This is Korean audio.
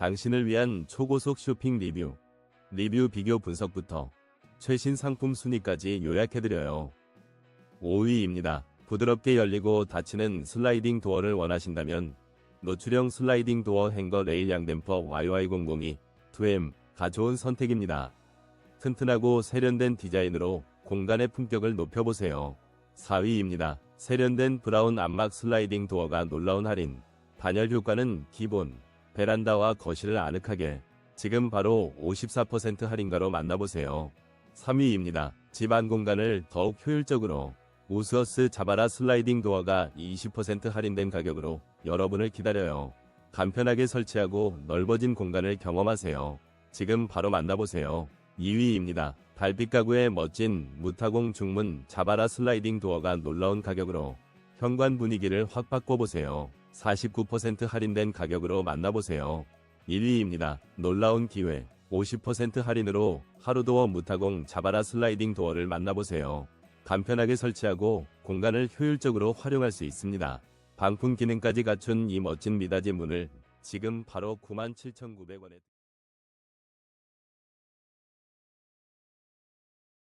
당신을 위한 초고속 쇼핑 리뷰, 리뷰 비교 분석부터 최신 상품 순위까지 요약해드려요. 5위입니다. 부드럽게 열리고 닫히는 슬라이딩 도어를 원하신다면 노출형 슬라이딩 도어 행거 레일 양댐퍼 YY002 2M 가 좋은 선택입니다. 튼튼하고 세련된 디자인으로 공간의 품격을 높여보세요. 4위입니다. 세련된 브라운 암막 슬라이딩 도어가 놀라운 할인. 단열 효과는 기본. 베란다와 거실을 아늑하게. 지금 바로 54% 할인가로 만나보세요. 3위입니다. 집안 공간을 더욱 효율적으로. 우스어스 자바라 슬라이딩 도어가 20% 할인된 가격으로 여러분을 기다려요. 간편하게 설치하고 넓어진 공간을 경험하세요. 지금 바로 만나보세요. 2위입니다. 달빛 가구의 멋진 무타공 중문 자바라 슬라이딩 도어가 놀라운 가격으로 현관 분위기를 확 바꿔보세요. 49% 할인된 가격으로 만나보세요. 1위입니다. 놀라운 기회. 50% 할인으로 하루도어 무타공 자바라 슬라이딩 도어를 만나보세요. 간편하게 설치하고 공간을 효율적으로 활용할 수 있습니다. 방풍 기능까지 갖춘 이 멋진 미닫이 문을 지금 바로 97,900원에